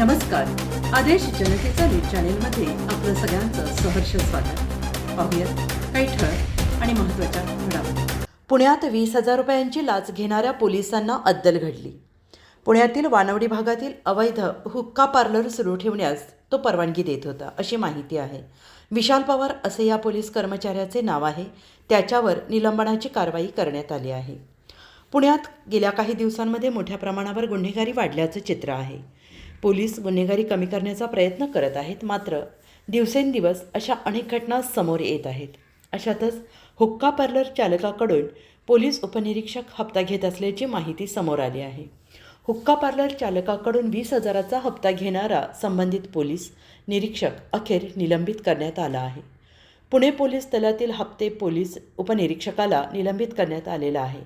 नमस्कार. आदेश जनतेचा न्यूज चॅनेलमध्ये आपलं सगळ्यांचं सहर्ष स्वागत. पाहुयात काही ठळक आणि महत्त्वाच्या घडामोडी. पुण्यात वीस हजार रुपयांची लाच घेणाऱ्या पोलिसांना अद्दल घडली. पुण्यातील वानवडी भागातील अवैध हुक्का पार्लर सुरू ठेवण्यास तो परवानगी देत होता अशी माहिती आहे. विशाल पवार असे या पोलीस कर्मचाऱ्याचे नाव आहे. त्याच्यावर निलंबनाची कारवाई करण्यात आली आहे. पुण्यात गेल्या काही दिवसांमध्ये मोठ्या प्रमाणावर गुन्हेगारी वाढल्याचं चित्र आहे. पोलीस गुन्हेगारी कमी करण्याचा प्रयत्न करत आहेत. मात्र दिवसेंदिवस अशा अनेक घटना समोर येत आहेत. अशातच हुक्का पार्लर चालकाकडून पोलीस उपनिरीक्षक हप्ता घेत असल्याची माहिती समोर आली आहे. हुक्का पार्लर चालकाकडून वीस हजाराचा हप्ता घेणारा संबंधित पोलीस निरीक्षक अखेर निलंबित करण्यात आला आहे. पुणे पोलीस दलातील हप्ते पोलीस उपनिरीक्षकाला निलंबित करण्यात आलेला आहे.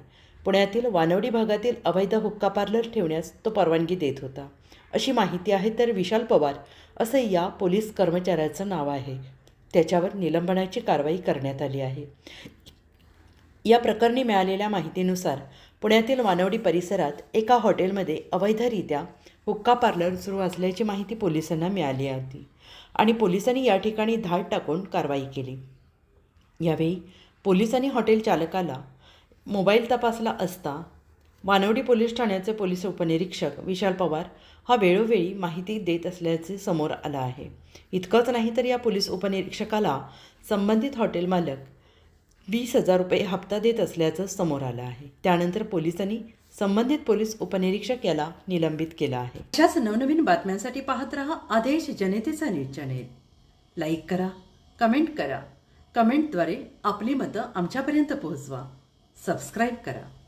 पुण्यातील वानवडी भागातील अवैध हुक्का पार्लर ठेवण्यास तो परवानगी देत होता. अशी माहिती आहे तर विशाल पवार असे या पोलीस कर्मचाऱ्याचं नाव आहे. त्याच्यावर निलंबनाची कारवाई करण्यात आली आहे. या प्रकरणी मिळालेल्या माहितीनुसार पुण्यातील वानवडी परिसरात एका हॉटेलमध्ये अवैधरित्या हुक्का पार्लर सुरू असल्याची माहिती पोलिसांना मिळाली होती आणि पोलिसांनी या ठिकाणी धाड टाकून कारवाई केली. यावेळी पोलिसांनी हॉटेल चालकाला मोबाईल तपासला असता वानवडी पोलीस ठाण्याचे पोलीस उपनिरीक्षक विशाल पवार हा वेळोवेळी माहिती देत असल्याचे समोर आलं आहे. इतकंच नाही तर या पोलीस उपनिरीक्षकाला संबंधित हॉटेल मालक वीस हजार रुपये हप्ता देत असल्याचं समोर आलं आहे. त्यानंतर पोलिसांनी संबंधित पोलीस उपनिरीक्षक याला निलंबित केलं आहे. अशाच नवनवीन बातम्यांसाठी पाहत रहा आदेश जनतेचा न्यूज चॅनेल. लाईक करा कमेंट करा. कमेंटद्वारे आपली मतं आमच्यापर्यंत पोहोचवा. सबस्क्राईब करा.